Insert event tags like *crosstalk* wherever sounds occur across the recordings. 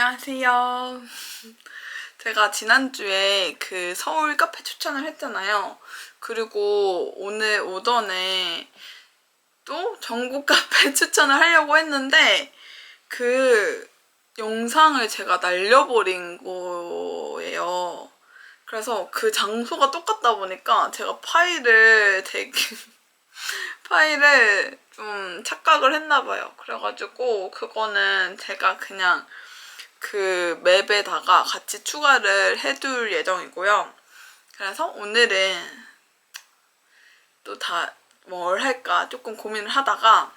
안녕하세요. *laughs* 제가 지난주에 그 서울 카페 추천을 했잖아요. 그리고 오늘 오전에 또 전국 *laughs* 카페 추천을 하려고 했는데 그 영상을 제가 날려버린 거예요. 그래서 그 장소가 똑같다 보니까 제가 파일을 되게 *laughs* 파일을 좀 착각을 했나 봐요. 그래가지고 그거는 제가 그냥 그 맵에다가 같이 추가를 해둘 예정이고요. 그래서 오늘은 또 다 뭘 할까 조금 고민을 하다가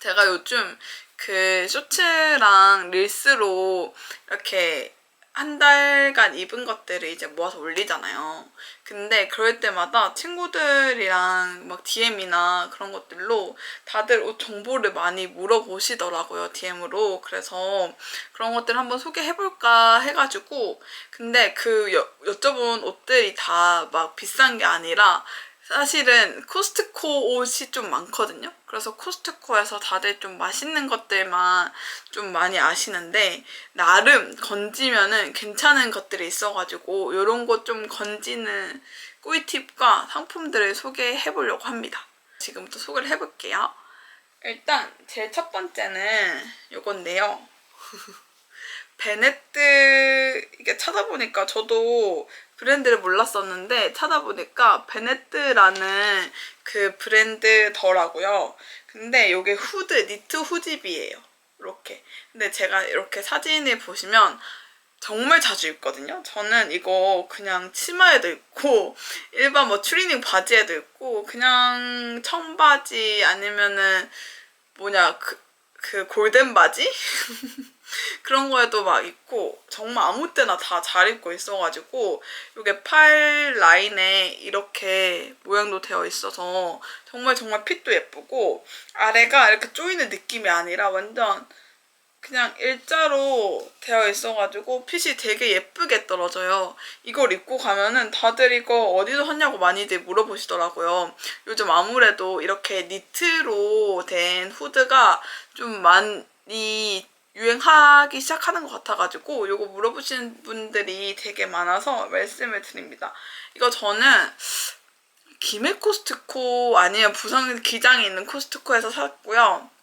제가 요즘 그 쇼츠랑 릴스로 이렇게 한 달간 입은 것들을 이제 모아서 올리잖아요. 근데 그럴 때마다 친구들이랑 막 DM이나 그런 것들로 다들 옷 정보를 많이 물어보시더라고요. DM으로. 그래서 그런 것들 한번 소개해볼까 해가지고. 근데 그 여, 여쭤본 옷들이 다 막 비싼 게 아니라 사실은 코스트코 옷이 좀 많거든요. 그래서 코스트코에서 다들 좀 맛있는 것들만 좀 많이 아시는데 나름 건지면은 괜찮은 것들이 있어가지고 이런 거 좀 건지는 꿀팁과 상품들을 소개해 보려고 합니다. 지금부터 소개를 해볼게요. 일단 제일 첫 번째는 이건데요. *laughs* 베네트 이게 찾아보니까 저도 브랜드를 몰랐었는데 찾아보니까 베네트라는 그 브랜드더라고요. 근데 이게 후드 니트 후집이에요. 이렇게. 근데 제가 이렇게 사진을 보시면 정말 자주 입거든요. 저는 이거 그냥 치마에도 입고 일반 뭐 추리닝 바지에도 입고 그냥 청바지 아니면은 뭐냐 그, 그 골덴 바지? *laughs* 그런 거에도 막 입고 정말 아무 때나 다 잘 입고 있어가지고 이게 팔 라인에 이렇게 모양도 되어 있어서 정말 정말 핏도 예쁘고 아래가 이렇게 조이는 느낌이 아니라 완전 그냥 일자로 되어 있어가지고 핏이 되게 예쁘게 떨어져요. 이걸 입고 가면은 다들 이거 어디서 샀냐고 많이들 물어보시더라고요. 요즘 아무래도 이렇게 니트로 된 후드가 좀 많이 유행하기 시작하는 것 같아가지고 이거 물어보시는 분들이 되게 많아서 말씀을 드립니다. 이거 저는 김해 코스트코 아니면 부산 기장에 있는 코스트코에서 샀고요.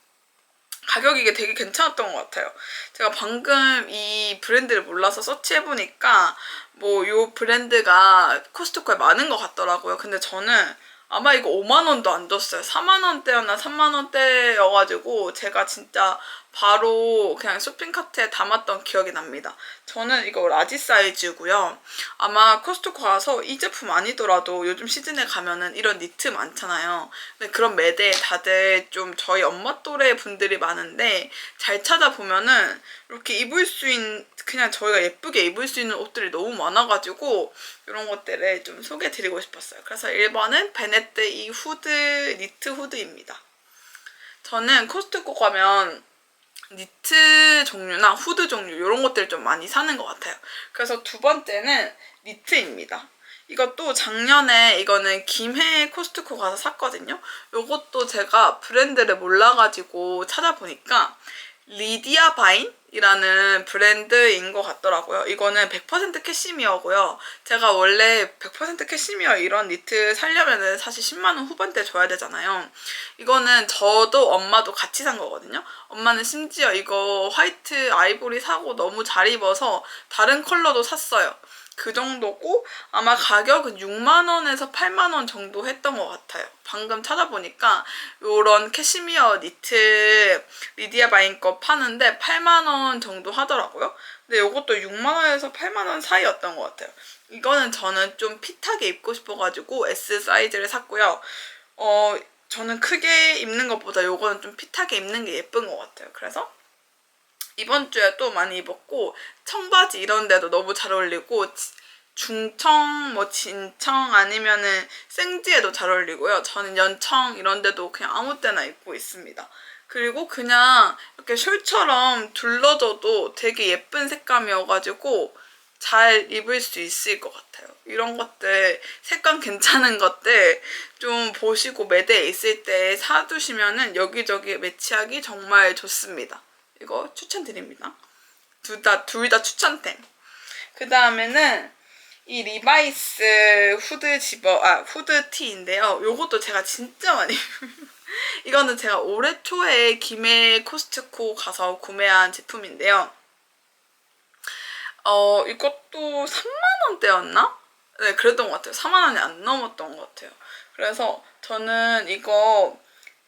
가격이 이게 되게 괜찮았던 것 같아요. 제가 방금 이 브랜드를 몰라서 서치해보니까 뭐이 브랜드가 코스트코에 많은 것 같더라고요. 근데 저는 아마 이거 5만원도 안 줬어요. 4만원대였나 3만원대여가지고 제가 진짜 바로 그냥 쇼핑카트에 담았던 기억이 납니다. 저는 이거 라지 사이즈고요. 아마 코스트코 가서 이 제품 아니더라도 요즘 시즌에 가면은 이런 니트 많잖아요. 근데 그런 매대에 다들 좀 저희 엄마 또래 분들이 많은데 잘 찾아보면은 이렇게 입을 수 있는 그냥 저희가 예쁘게 입을 수 있는 옷들이 너무 많아가지고 이런 것들을 좀 소개해드리고 싶었어요. 그래서 1번은 베네트 이 후드 니트 후드입니다. 저는 코스트코 가면 니트 종류나 후드 종류 이런 것들 좀 많이 사는 것 같아요. 그래서 두 번째는 니트입니다. 이것도 작년에 이거는 김해 코스트코 가서 샀거든요. 이것도 제가 브랜드를 몰라가지고 찾아보니까 리디아 바인 이라는 브랜드인 것 같더라고요. 이거는 100% 캐시미어고요. 제가 원래 100% 캐시미어 이런 니트 살려면은 사실 10만원 후반대 줘야 되잖아요. 이거는 저도 엄마도 같이 산 거거든요. 엄마는 심지어 이거 화이트 아이보리 사고 너무 잘 입어서 다른 컬러도 샀어요. 그 정도고 아마 가격은 6만원에서 8만원 정도 했던 것 같아요. 방금 찾아보니까 이런 캐시미어 니트 리디아 바인 거 파는데 8만원 정도 하더라고요. 근데 이것도 6만원에서 8만원 사이였던 것 같아요. 이거는 저는 좀 핏하게 입고 싶어가지고 S 사이즈를 샀고요. 어, 저는 크게 입는 것보다 이거는 좀 핏하게 입는 게 예쁜 것 같아요. 그래서 이번 주에 또 많이 입었고 청바지 이런 데도 너무 잘 어울리고 중청, 뭐 진청 아니면은 생지에도 잘 어울리고요. 저는 연청 이런 데도 그냥 아무 때나 입고 있습니다. 그리고 그냥 이렇게 숄처럼 둘러져도 되게 예쁜 색감이어가지고 잘 입을 수 있을 것 같아요. 이런 것들 색감 괜찮은 것들 좀 보시고 매대에 있을 때 사두시면은 여기저기 매치하기 정말 좋습니다. 이거 추천드립니다. 둘 다 둘 다 추천템. 그 다음에는 이 리바이스 후드 집어 아 후드 티인데요. 요것도 제가 진짜 많이 *laughs* 이거는 제가 올해 초에 김해 코스트코 가서 구매한 제품인데요. 어 이것도 3만 원대였나? 네 그랬던 것 같아요. 4만 원이 안 넘었던 것 같아요. 그래서 저는 이거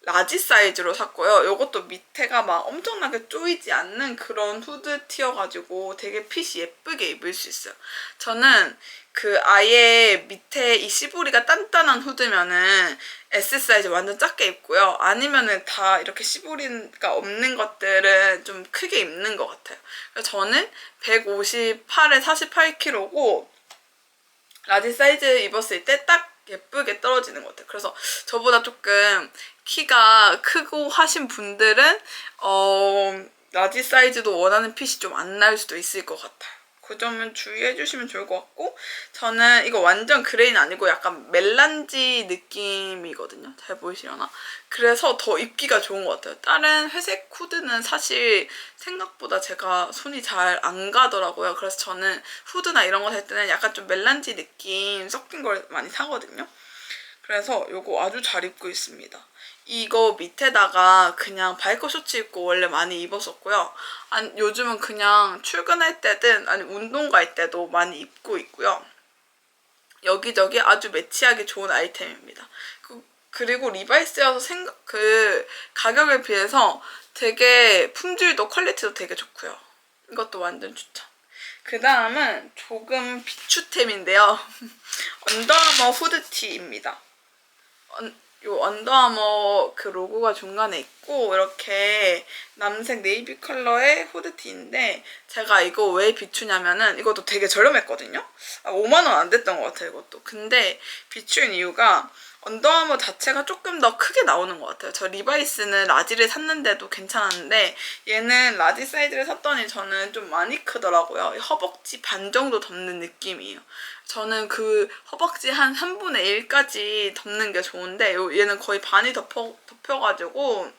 라지 사이즈로 샀고요. 이것도 밑에가 막 엄청나게 조이지 않는 그런 후드 티여가지고 되게 핏이 예쁘게 입을 수 있어요. 저는 그 아예 밑에 이 시보리가 단단한 후드면은 S 사이즈 완전 작게 입고요. 아니면은 다 이렇게 시보리가 없는 것들은 좀 크게 입는 것 같아요. 저는 158에 48kg고 라지 사이즈 입었을 때 딱 예쁘게 떨어지는 것 같아요. 그래서 저보다 조금 키가 크고 하신 분들은 어 라지 사이즈도 원하는 핏이 좀 안 날 수도 있을 것 같아요. 그 점은 주의해 주시면 좋을 것 같고 저는 이거 완전 그레이는 아니고 약간 멜란지 느낌이거든요. 잘 보이시려나? 그래서 더 입기가 좋은 것 같아요. 다른 회색 후드는 사실 생각보다 제가 손이 잘 안 가더라고요. 그래서 저는 후드나 이런 거 살 때는 약간 좀 멜란지 느낌 섞인 걸 많이 사거든요. 그래서 이거 아주 잘 입고 있습니다. 이거 밑에다가 그냥 바이커 셔츠 입고 원래 많이 입었었고요. 아니, 요즘은 그냥 출근할 때든 아니 운동 갈 때도 많이 입고 있고요. 여기저기 아주 매치하기 좋은 아이템입니다. 그, 그리고 리바이스여서 생각 그 가격에 비해서 되게 품질도 퀄리티도 되게 좋고요. 이것도 완전 추천. 그 다음은 조금 비추템인데요. *laughs* 언더아머 후드티입니다. 언, 요 언더아머 그 로고가 중간에 있고 이렇게 남색 네이비 컬러의 후드티인데 제가 이거 왜 비추냐면은 이것도 되게 저렴했거든요. 아, 5만 원 안 됐던 것 같아요 이것도. 근데 비추인 이유가 언더아머 자체가 조금 더 크게 나오는 것 같아요. 저 리바이스는 라지를 샀는데도 괜찮았는데 얘는 라지 사이즈를 샀더니 저는 좀 많이 크더라고요. 허벅지 반 정도 덮는 느낌이에요. 저는 그 허벅지 한 3분의 1까지 덮는 게 좋은데 얘는 거의 반이 덮어, 덮여가지고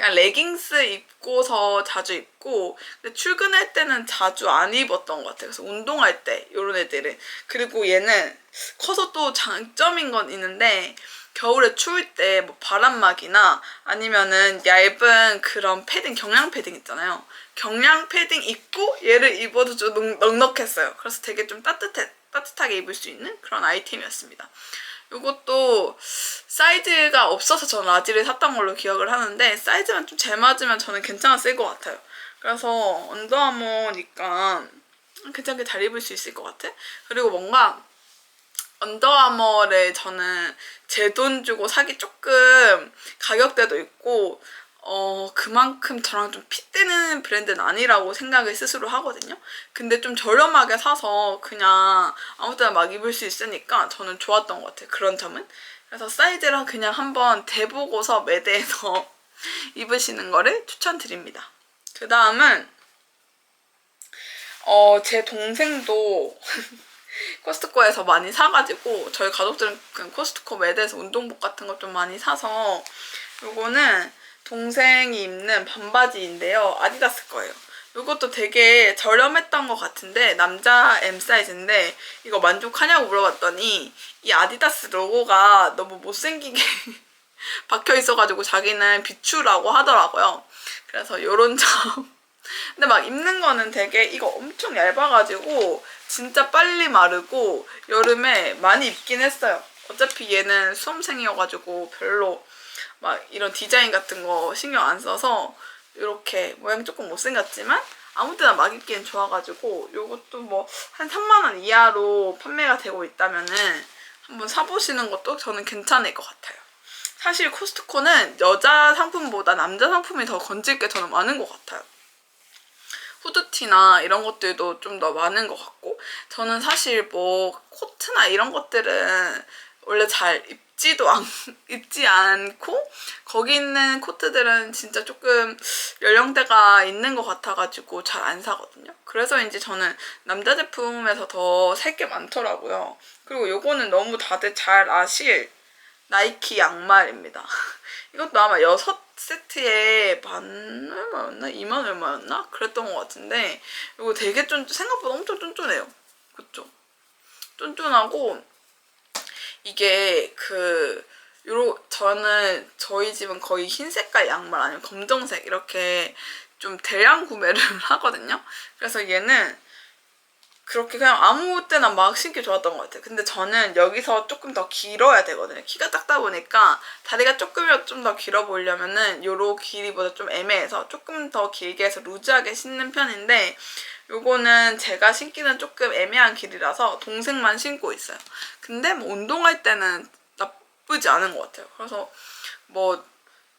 그냥 레깅스 입고서 자주 입고 근데 출근할 때는 자주 안 입었던 것 같아요. 그래서 운동할 때 이런 애들은 그리고 얘는 커서 또 장점인 건 있는데 겨울에 추울 때 뭐 바람막이나 아니면은 얇은 그런 패딩 경량 패딩 있잖아요. 경량 패딩 입고 얘를 입어도 좀 넉넉했어요. 그래서 되게 좀 따뜻해 따뜻하게 입을 수 있는 그런 아이템이었습니다. 이것도 사이즈가 없어서 저는 라지를 샀던 걸로 기억을 하는데 사이즈만 좀 잘 맞으면 저는 괜찮았을 것 같아요. 그래서 언더아머니까 괜찮게 잘 입을 수 있을 것 같아. 그리고 뭔가 언더아머를 저는 제 돈 주고 사기 조금 가격대도 있고 어, 그만큼 저랑 좀 핏되는 브랜드는 아니라고 생각을 스스로 하거든요. 근데 좀 저렴하게 사서 그냥 아무 때나 막 입을 수 있으니까 저는 좋았던 것 같아요. 그런 점은. 그래서 사이즈랑 그냥 한번 대보고서 매대에서 *laughs* 입으시는 거를 추천드립니다. 그 다음은 어, 제 동생도 *laughs* 코스트코에서 많이 사가지고 저희 가족들은 그냥 코스트코 매대에서 운동복 같은 거좀 많이 사서 요거는 동생이 입는 반바지인데요. 아디다스 거예요. 이것도 되게 저렴했던 것 같은데 남자 M 사이즈인데 이거 만족하냐고 물어봤더니 이 아디다스 로고가 너무 못생기게 *laughs* 박혀 있어가지고 자기는 비추라고 하더라고요. 그래서 이런 점. *laughs* 근데 막 입는 거는 되게 이거 엄청 얇아가지고 진짜 빨리 마르고 여름에 많이 입긴 했어요. 어차피 얘는 수험생이어가지고 별로 막 이런 디자인 같은 거 신경 안 써서 이렇게 모양이 조금 못생겼지만 아무 때나 막 입기엔 좋아가지고 이것도 뭐 한 3만 원 이하로 판매가 되고 있다면은 한번 사보시는 것도 저는 괜찮을 것 같아요. 사실 코스트코는 여자 상품보다 남자 상품이 더 건질 게 저는 많은 것 같아요. 후드티나 이런 것들도 좀 더 많은 것 같고 저는 사실 뭐 코트나 이런 것들은 원래 잘 입 지도 않, *laughs* 입지 않고 거기 있는 코트들은 진짜 조금 연령대가 있는 것 같아가지고 잘 안 사거든요. 그래서 이제 저는 남자 제품에서 더 살 게 많더라고요. 그리고 요거는 너무 다들 잘 아실 나이키 양말입니다. *laughs* 이것도 아마 여섯 세트에 만 얼마였나? 2만 얼마였나? 그랬던 것 같은데 이거 되게 쫀 생각보다 엄청 쫀쫀해요. 그쵸? 쫀쫀하고 이게 그 요로 저는 저희 집은 거의 흰 색깔 양말 아니면 검정색 이렇게 좀 대량 구매를 *laughs* 하거든요. 그래서 얘는 그렇게 그냥 아무 때나 막 신기 좋았던 것 같아요. 근데 저는 여기서 조금 더 길어야 되거든요. 키가 작다 보니까 다리가 조금이라도 좀 더 길어 보이려면은 요로 길이보다 좀 애매해서 조금 더 길게 해서 루즈하게 신는 편인데 요거는 제가 신기는 조금 애매한 길이라서 동생만 신고 있어요. 근데 뭐 운동할 때는 나쁘지 않은 것 같아요. 그래서 뭐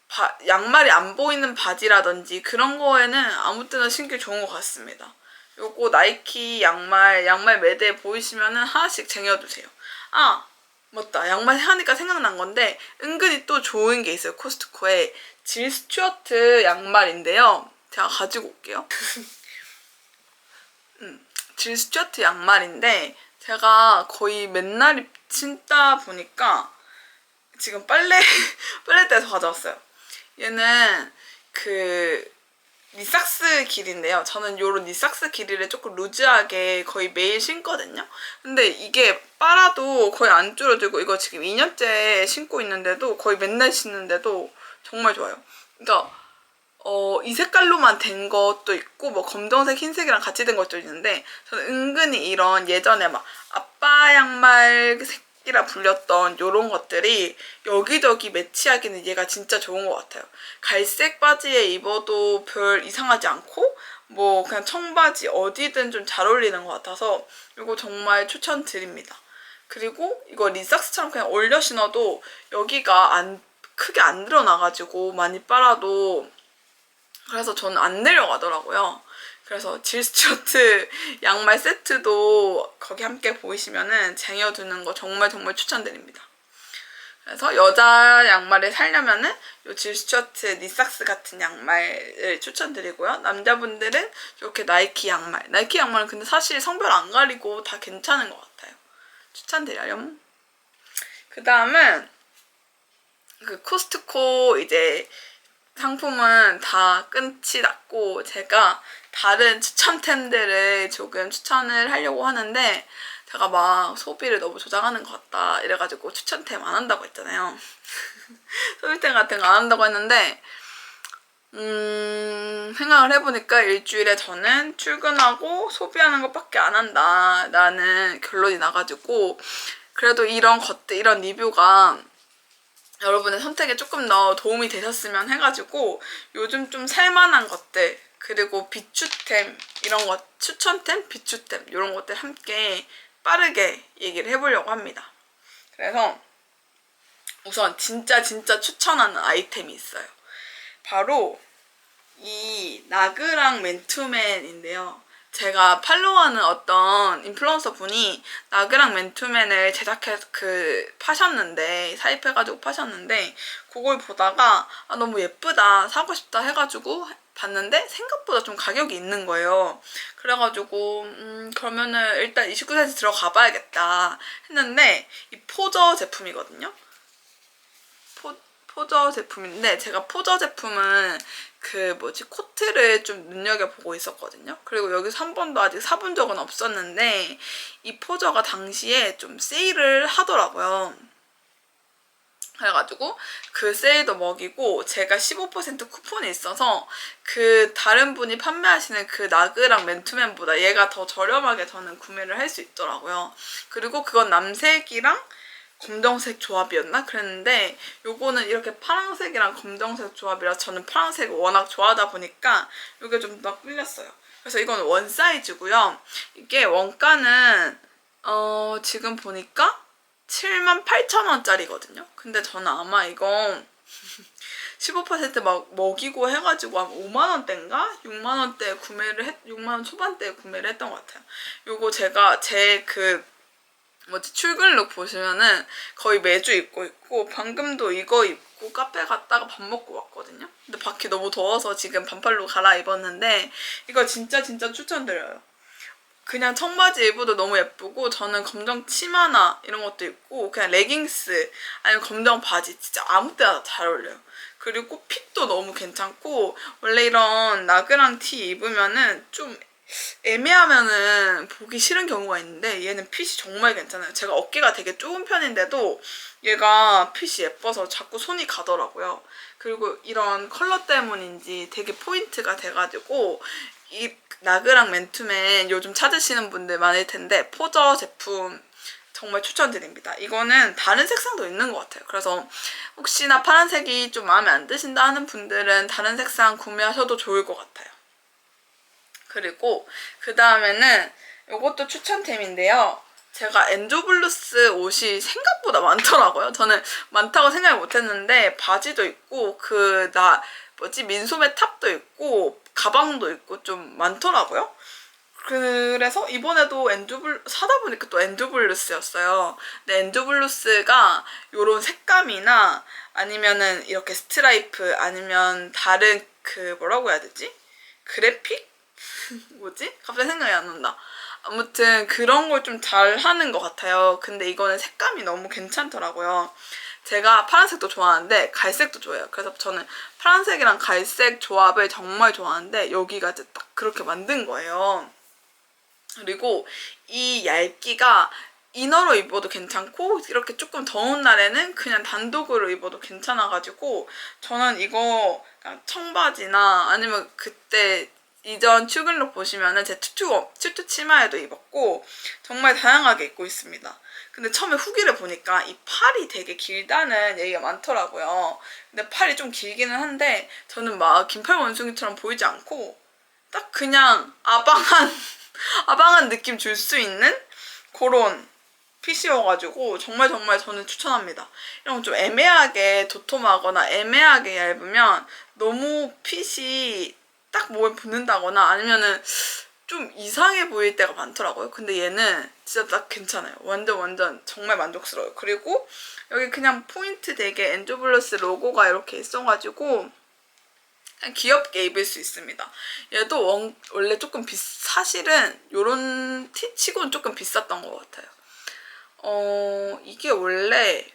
바- 양말이 안 보이는 바지라든지 그런 거에는 아무 때나 신기 좋은 것 같습니다. 요거 나이키 양말 양말 매대 보이시면은 하나씩 쟁여두세요. 아 맞다 양말 하니까 생각난 건데 은근히 또 좋은 게 있어요 코스트코에 질 스튜어트 양말인데요. 제가 가지고 올게요. *laughs* 음, 질 스튜어트 양말인데 제가 거의 맨날 입- 신다 보니까 지금 빨래 *laughs* 빨래대에서 가져왔어요. 얘는 그 니삭스 길인데요. 저는 요런 니삭스 길이를 조금 루즈하게 거의 매일 신거든요. 근데 이게 빨아도 거의 안 줄어들고 이거 지금 2년째 신고 있는데도 거의 맨날 신는데도 정말 좋아요. 그러니까 어, 이 색깔로만 된 것도 있고 뭐 검정색, 흰색이랑 같이 된 것도 있는데 저는 은근히 이런 예전에 막 아빠 양말 색이라 불렸던 요런 것들이 여기저기 매치하기는 얘가 진짜 좋은 것 같아요. 갈색 바지에 입어도 별 이상하지 않고 뭐 그냥 청바지 어디든 좀 잘 어울리는 것 같아서 이거 정말 추천드립니다. 그리고 이거 리삭스처럼 그냥 올려 신어도 여기가 안 크게 안 드러나가지고 많이 빨아도 그래서 저는 안 내려가더라고요. 그래서 질스튜어트 *laughs* 양말 세트도 거기 함께 보이시면은 쟁여두는 거 정말 정말 추천드립니다. 그래서 여자 양말을 살려면은 요 질스튜어트 니삭스 같은 양말을 추천드리고요. 남자분들은 이렇게 나이키 양말. 나이키 양말은 근데 사실 성별 안 가리고 다 괜찮은 것 같아요. 추천드려요. 그 다음은 그 코스트코 이제 상품은 다 끝이 났고 제가 다른 추천템들을 조금 추천을 하려고 하는데 제가 막 소비를 너무 조장하는 것 같다 이래가지고 추천템 안 한다고 했잖아요. *laughs* 소비템 같은 거 안 한다고 했는데 음, 생각을 해보니까 일주일에 저는 출근하고 소비하는 것밖에 안 한다 라는 결론이 나가지고 그래도 이런 것들 이런 리뷰가 여러분의 선택에 조금 더 도움이 되셨으면 해가지고 요즘 좀 살만한 것들 그리고 비추템 이런 것 추천템 비추템 이런 것들 함께 빠르게 얘기를 해보려고 합니다. 그래서 우선 진짜 진짜 추천하는 아이템이 있어요. 바로 이 나그랑 맨투맨인데요. 제가 팔로우하는 어떤 인플루언서 분이 나그랑 맨투맨을 제작해서 그 파셨는데 사입해가지고 파셨는데 그걸 보다가 아 너무 예쁘다 사고 싶다 해가지고 봤는데 생각보다 좀 가격이 있는 거예요. 그래가지고 음 그러면은 일단 29cm 들어가 봐야겠다 했는데 이 포저 제품이거든요. 포, 포저 제품인데 제가 포저 제품은 그 뭐지 코트를 좀 눈여겨보고 있었거든요. 그리고 여기서 한 번도 아직 사본 적은 없었는데 이 포저가 당시에 좀 세일을 하더라고요. 그래가지고 그 세일도 먹이고 제가 15% 쿠폰이 있어서 그 다른 분이 판매하시는 그 나그랑 맨투맨보다 얘가 더 저렴하게 저는 구매를 할 수 있더라고요. 그리고 그건 남색이랑 검정색 조합이었나? 그랬는데 요거는 이렇게 파란색이랑 검정색 조합이라 저는 파란색을 워낙 좋아하다 보니까 이게 좀 더 끌렸어요. 그래서 이건 원 사이즈고요. 이게 원가는 어 지금 보니까 78,000원짜리거든요. 근데 저는 아마 이거 15%막 먹이고 해가지고 한 5만 원대인가 6만 원대 구매를 했 6만 원 초반대에 구매를 했던 것 같아요. 요거 제가 제 그 뭐지 출근룩 보시면은 거의 매주 입고 있고 방금도 이거 입고 카페 갔다가 밥 먹고 왔거든요. 근데 밖이 너무 더워서 지금 반팔로 갈아입었는데 이거 진짜 진짜 추천드려요. 그냥 청바지 입어도 너무 예쁘고 저는 검정 치마나 이런 것도 입고 그냥 레깅스 아니면 검정 바지 진짜 아무 때나 잘 어울려요. 그리고 핏도 너무 괜찮고 원래 이런 나그랑 티 입으면은 좀 애매하면은 보기 싫은 경우가 있는데 얘는 핏이 정말 괜찮아요. 제가 어깨가 되게 좁은 편인데도 얘가 핏이 예뻐서 자꾸 손이 가더라고요. 그리고 이런 컬러 때문인지 되게 포인트가 돼가지고 이 나그랑 맨투맨 요즘 찾으시는 분들 많을 텐데 포저 제품 정말 추천드립니다. 이거는 다른 색상도 있는 것 같아요. 그래서 혹시나 파란색이 좀 마음에 안 드신다 하는 분들은 다른 색상 구매하셔도 좋을 것 같아요. 그리고 그 다음에는 이것도 추천템인데요. 제가 엔조블루스 옷이 생각보다 많더라고요. 저는 많다고 생각을 못했는데 바지도 있고 그 나 뭐지 민소매 탑도 있고 가방도 있고 좀 많더라고요. 그래서 이번에도 엔조블 사다 보니까 또 엔조블루스였어요. 근데 엔조블루스가 요런 색감이나 아니면은 이렇게 스트라이프 아니면 다른 그 뭐라고 해야 되지? 그래픽? *laughs* 뭐지? 갑자기 생각이 안 난다. 아무튼 그런 걸 좀 잘 하는 것 같아요. 근데 이거는 색감이 너무 괜찮더라고요. 제가 파란색도 좋아하는데 갈색도 좋아해요. 그래서 저는 파란색이랑 갈색 조합을 정말 좋아하는데 여기가 이제 딱 그렇게 만든 거예요. 그리고 이 얇기가 이너로 입어도 괜찮고 이렇게 조금 더운 날에는 그냥 단독으로 입어도 괜찮아가지고 저는 이거 청바지나 아니면 그때 이전 출근룩 보시면은 제 투투 투투 치마에도 입었고 정말 다양하게 입고 있습니다. 근데 처음에 후기를 보니까 이 팔이 되게 길다는 얘기가 많더라고요. 근데 팔이 좀 길기는 한데 저는 막 긴팔 원숭이처럼 보이지 않고 딱 그냥 아방한 *laughs* 아방한 느낌 줄 수 있는 그런 핏이어가지고 정말 정말 저는 추천합니다. 이런 건좀 애매하게 도톰하거나 애매하게 얇으면 너무 핏이 딱 몸에 붙는다거나 아니면은 좀 이상해 보일 때가 많더라고요. 근데 얘는 진짜 딱 괜찮아요. 완전 완전 정말 만족스러워요. 그리고 여기 그냥 포인트 되게 엔조블러스 로고가 이렇게 있어가지고 귀엽게 입을 수 있습니다. 얘도 원, 원래 조금 비 사실은 요런 티 치고는 조금 비쌌던 것 같아요. 어 이게 원래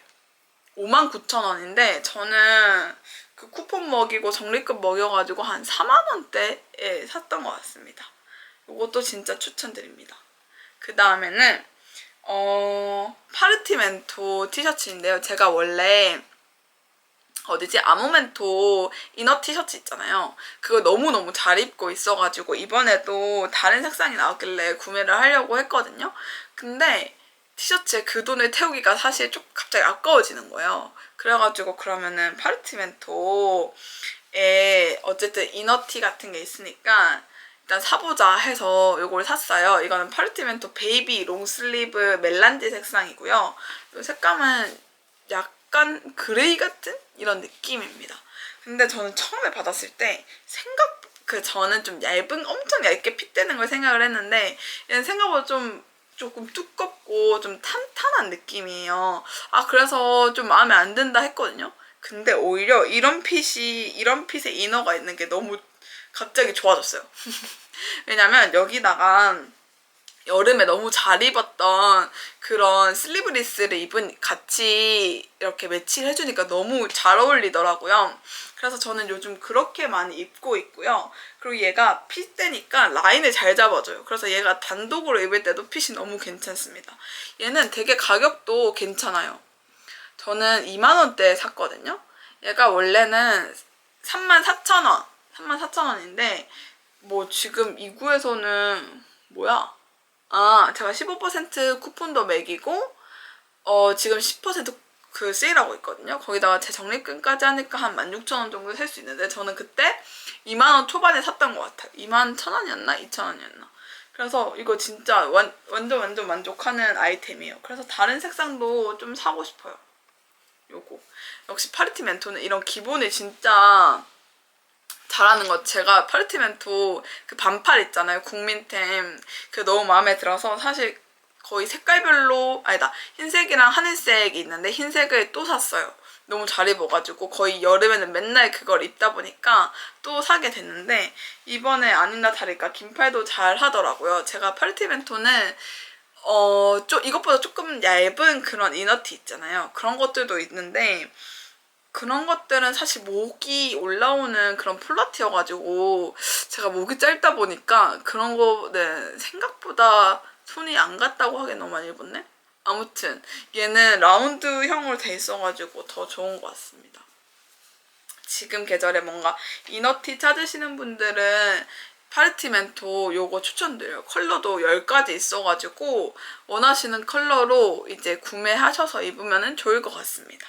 59,000원인데 저는 그 쿠폰 먹이고 적립금 먹여가지고 한 4만원대에 샀던 것 같습니다. 이것도 진짜 추천드립니다. 그 다음에는 어 파르티멘토 티셔츠인데요. 제가 원래 어디지 아모멘토 이너 티셔츠 있잖아요. 그거 너무너무 잘 입고 있어가지고 이번에도 다른 색상이 나왔길래 구매를 하려고 했거든요. 근데 티셔츠에 그 돈을 태우기가 사실 좀 갑자기 아까워지는 거예요. 그래가지고 그러면은 파르티멘토에 어쨌든 이너티 같은 게 있으니까 일단 사보자 해서 이걸 샀어요. 이거는 파르티멘토 베이비 롱슬리브 멜란지 색상이고요. 이 색감은 약간 그레이 같은 이런 느낌입니다. 근데 저는 처음에 받았을 때 생각 그 저는 좀 얇은 엄청 얇게 핏되는 걸 생각을 했는데 얘는 생각보다 좀 조금 두껍고 좀 탄탄한 느낌이에요. 아 그래서 좀 마음에 안 든다 했거든요. 근데 오히려 이런 핏이 이런 핏의 이너가 있는 게 너무 갑자기 좋아졌어요. *laughs* 왜냐면 여기다가 여름에 너무 잘 입었던 그런 슬리브리스를 입은 같이 이렇게 매치를 해주니까 너무 잘 어울리더라고요. 그래서 저는 요즘 그렇게 많이 입고 있고요. 그리고 얘가 핏대니까 라인을 잘 잡아줘요. 그래서 얘가 단독으로 입을 때도 핏이 너무 괜찮습니다. 얘는 되게 가격도 괜찮아요. 저는 2만원대에 샀거든요. 얘가 원래는 34,000원, 34,000원인데 뭐 지금 이구에서는 뭐야? 아, 제가 15% 쿠폰도 매기고 어, 지금 10%그 세일하고 있거든요. 거기다가 제 적립금까지 하니까 한 16,000원 정도 살 수 있는데 저는 그때 2만원 초반에 샀던 것 같아요. 2만 1,000원이었나? 2,000원이었나? 그래서 이거 진짜 완, 완전 완전 만족하는 아이템이에요. 그래서 다른 색상도 좀 사고 싶어요. 요거. 역시 파리티 멘토는 이런 기본이 진짜 잘하는 것 제가 파르티멘토 그 반팔 있잖아요 국민템 그 너무 마음에 들어서 사실 거의 색깔별로 아니다 흰색이랑 하늘색이 있는데 흰색을 또 샀어요 너무 잘 입어가지고 거의 여름에는 맨날 그걸 입다 보니까 또 사게 됐는데 이번에 아닌나 다를까 긴팔도 잘 하더라고요. 제가 팔티멘토는 어, 좀 이것보다 조금 얇은 그런 이너티 있잖아요. 그런 것들도 있는데 그런 것들은 사실 목이 올라오는 그런 폴라티여가지고 제가 목이 짧다 보니까 그런 거는 생각보다 손이 안 갔다고 하기엔 너무 많이 입었네? 아무튼 얘는 라운드형으로 돼 있어가지고 더 좋은 것 같습니다. 지금 계절에 뭔가 이너티 찾으시는 분들은 파르티멘토 요거 추천드려요. 컬러도 10가지 있어가지고 원하시는 컬러로 이제 구매하셔서 입으면 좋을 것 같습니다.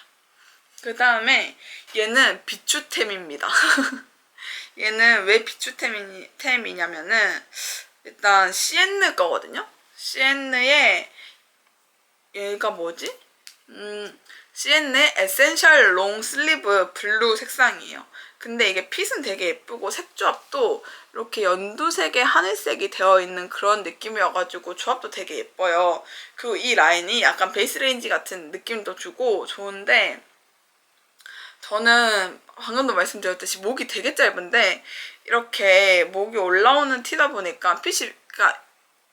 그 다음에 얘는 비추템입니다. *laughs* 얘는 왜 비추템이냐면은 일단 시엔느 거거든요. 시엔느의 얘가 뭐지? 음, 시엔느 에센셜 롱 슬리브 블루 색상이에요. 근데 이게 핏은 되게 예쁘고 색조합도 이렇게 연두색에 하늘색이 되어 있는 그런 느낌이어가지고 조합도 되게 예뻐요. 그리고 이 라인이 약간 베이스 레인지 같은 느낌도 주고 좋은데 저는 방금도 말씀드렸듯이 목이 되게 짧은데 이렇게 목이 올라오는 티다 보니까 핏이 그러니까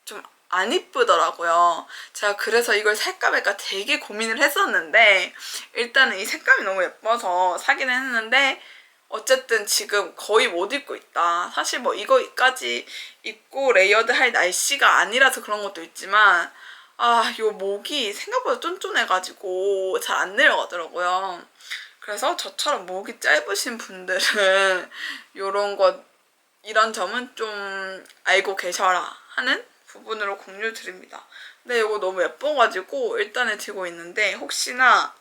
좀 안 이쁘더라고요. 제가 그래서 이걸 살까 말까 되게 고민을 했었는데 일단은 이 색감이 너무 예뻐서 사기는 했는데 어쨌든 지금 거의 못 입고 있다. 사실 뭐 이거까지 입고 레이어드 할 날씨가 아니라서 그런 것도 있지만 아, 요 목이 생각보다 쫀쫀해가지고 잘 안 내려가더라고요. 그래서 저처럼 목이 짧으신 분들은 *laughs* 요런 것 이런 점은 좀 알고 계셔라 하는 부분으로 공유 드립니다. 근데 이거 너무 예뻐가지고 일단은 들고 있는데 혹시나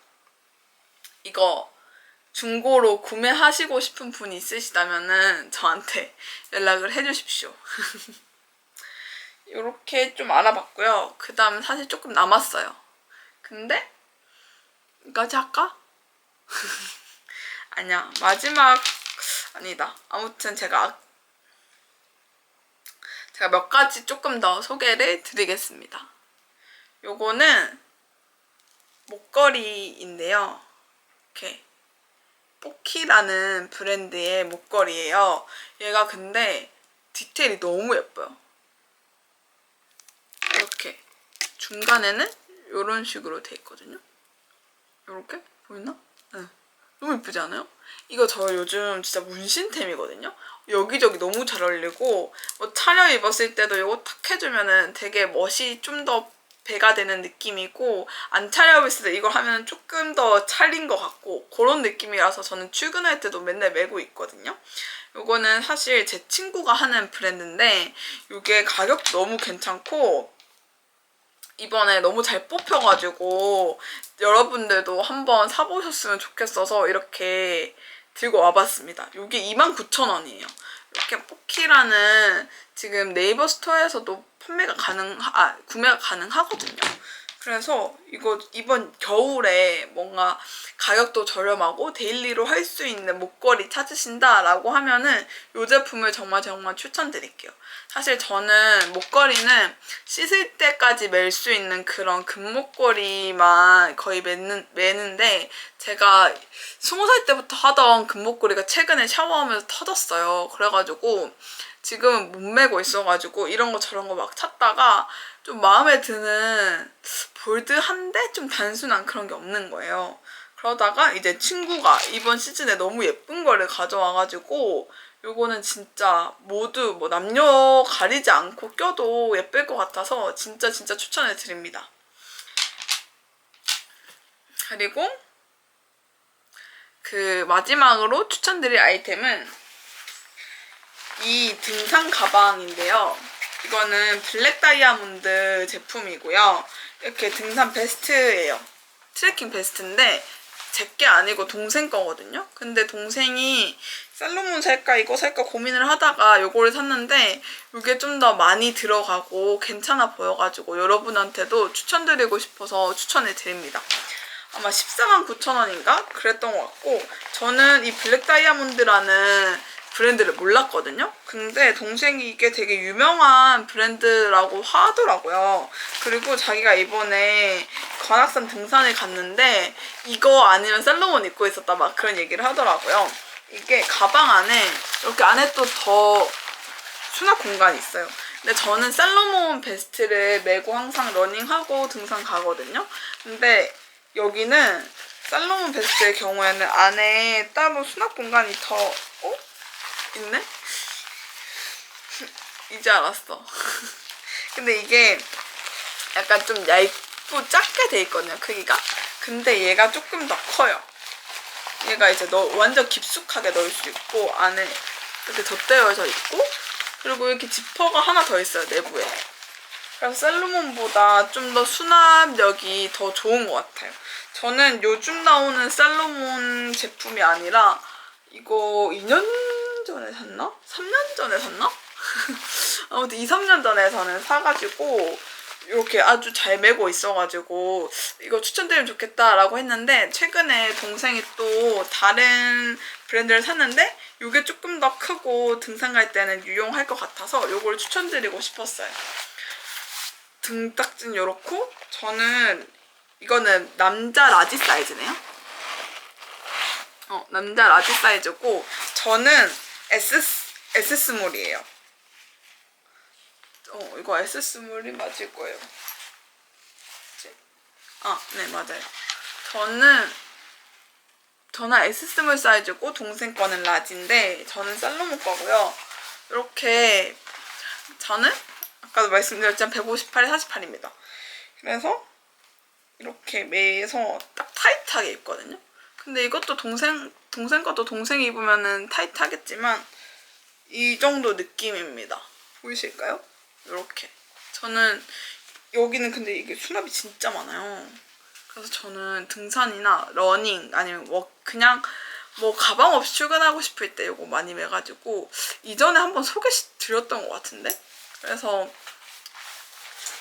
이거 중고로 구매하시고 싶은 분이 있으시다면은 저한테 *laughs* 연락을 해주십시오. *laughs* 이렇게 좀 알아봤고요. 그 다음 사실 조금 남았어요. 근데 이까지 할까? 아니야 마지막 아니다. 아무튼 제가 아- 제가 몇 가지 조금 더 소개를 드리겠습니다. 요거는 목걸이인데요. 이렇게 포키라는 브랜드의 목걸이에요. 얘가 근데 디테일이 너무 예뻐요. 이렇게 중간에는 이런 식으로 돼 있거든요. 이렇게 보이나? 네. 너무 예쁘지 않아요? 이거 저 요즘 진짜 문신템이거든요. 여기저기 너무 잘 어울리고 뭐 차려 입었을 때도 이거 탁 해주면은 되게 멋이 좀 더 배가 되는 느낌이고 안 차려 입었을 때 이걸 하면 조금 더 찰린 것 같고 그런 느낌이라서 저는 출근할 때도 맨날 메고 있거든요. 요거는 사실 제 친구가 하는 브랜드인데 이게 가격도 너무 괜찮고 이번에 너무 잘 뽑혀가지고 여러분들도 한번 사보셨으면 좋겠어서 이렇게 들고 와봤습니다. 이게 29,000원이에요. 이렇게 포키라는 지금 네이버 스토어에서도 판매가 가능, 아, 구매가 가능하거든요. 그래서 이거 이번 겨울에 뭔가 가격도 저렴하고 데일리로 할 수 있는 목걸이 찾으신다라고 하면은 이 제품을 정말 정말 추천드릴게요. 사실 저는 목걸이는 씻을 때까지 멜 수 있는 그런 금목걸이만 거의 매는, 매는데 제가 스무 살 때부터 하던 금목걸이가 최근에 샤워하면서 터졌어요. 그래가지고 지금은 못 메고 있어가지고 이런 거 저런 거 막 찾다가 좀 마음에 드는 볼드한데 좀 단순한 그런 게 없는 거예요. 그러다가 이제 친구가 이번 시즌에 너무 예쁜 거를 가져와가지고 요거는 진짜 모두 뭐 남녀 가리지 않고 껴도 예쁠 것 같아서 진짜 진짜 추천해 드립니다. 그리고 그 마지막으로 추천드릴 아이템은 이 등산 가방인데요. 이거는 블랙 다이아몬드 제품이고요. 이렇게 등산 베스트예요. 트레킹 베스트인데 제게 아니고 동생 거거든요. 근데 동생이 살로몬 살까 이거 살까 고민을 하다가 요거를 샀는데 이게 좀 더 많이 들어가고 괜찮아 보여가지고 여러분한테도 추천드리고 싶어서 추천해 드립니다. 아마 14만 9천 원인가 그랬던 것 같고 저는 이 블랙 다이아몬드라는 브랜드를 몰랐거든요. 근데 동생이 이게 되게 유명한 브랜드라고 하더라고요. 그리고 자기가 이번에 관악산 등산을 갔는데 이거 아니면 셀러몬 입고 있었다 막 그런 얘기를 하더라고요. 이게 가방 안에 이렇게 안에 또 더 수납 공간이 있어요. 근데 저는 살로몬 베스트를 메고 항상 러닝하고 등산 가거든요. 근데 여기는 살로몬 베스트의 경우에는 안에 따로 수납 공간이 더 어? 있네? *laughs* 이제 알았어. *laughs* 근데 이게 약간 좀 얇고 작게 돼 있거든요, 크기가. 근데 얘가 조금 더 커요. 얘가 이제 너 완전 깊숙하게 넣을 수 있고 안에 이렇게 덧대어져 있고 그리고 이렇게 지퍼가 하나 더 있어요 내부에. 그래서 셀로몬보다 좀 더 수납력이 더 좋은 것 같아요. 저는 요즘 나오는 셀로몬 제품이 아니라 이거 2년 전에 샀나? 3년 전에 샀나? *laughs* 아무튼 2, 3년 전에 저는 사가지고 이렇게 아주 잘 메고 있어가지고 이거 추천드리면 좋겠다라고 했는데 최근에 동생이 또 다른 브랜드를 샀는데 이게 조금 더 크고 등산 갈 때는 유용할 것 같아서 이걸 추천드리고 싶었어요. 등딱지는 이렇고 저는 이거는 남자 라지 사이즈네요. 어 남자 라지 사이즈고 저는 S S 스몰이에요. 어, 이거 S 스몰이 맞을 거예요. 이제. 아, 네, 맞아요. 저는, 저는 스몰 사이즈고, 동생 거는 라지인데, 저는 살로몬 거고요. 이렇게, 저는, 아까도 말씀드렸지만 158에 48입니다. 그래서, 이렇게 매서 딱 타이트하게 입거든요. 근데 이것도 동생, 동생 것도 동생이 입으면은 타이트하겠지만, 이 정도 느낌입니다. 보이실까요? 이렇게. 저는 여기는 근데 이게 수납이 진짜 많아요. 그래서 저는 등산이나 러닝 아니면 뭐 그냥 뭐 가방 없이 출근하고 싶을 때 이거 많이 매가지고 이전에 한번 소개 드렸던 것 같은데 그래서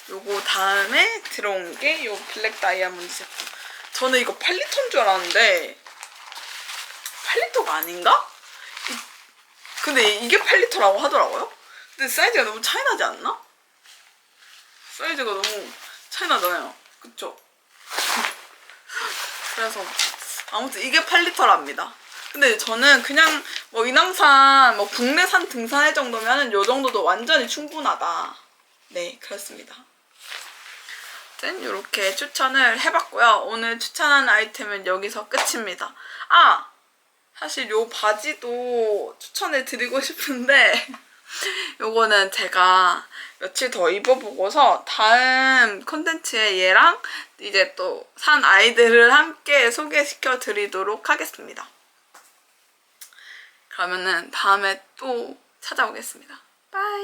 요거 다음에 들어온 게 요 블랙 다이아몬드 제품. 저는 이거 8리터인 줄 알았는데 8리터가 아닌가? 이- 근데 이게 8리터라고 하더라고요. 근데 사이즈가 너무 차이나지 않나? 사이즈가 너무 차이나잖아요. 그쵸? *laughs* 그래서 아무튼 이게 8리터랍니다. 근데 저는 그냥 뭐 인왕산, 뭐 국내산 등산할 정도면 요 정도도 완전히 충분하다. 네, 그렇습니다. 아무튼 이렇게 추천을 해봤고요. 오늘 추천한 아이템은 여기서 끝입니다. 아! 사실 요 바지도 추천을 드리고 싶은데 *laughs* 요거는 제가 며칠 더 입어보고서 다음 콘텐츠에 얘랑 이제 또 산 아이들을 함께 소개시켜 드리도록 하겠습니다. 그러면은 다음에 또 찾아오겠습니다. 빠이!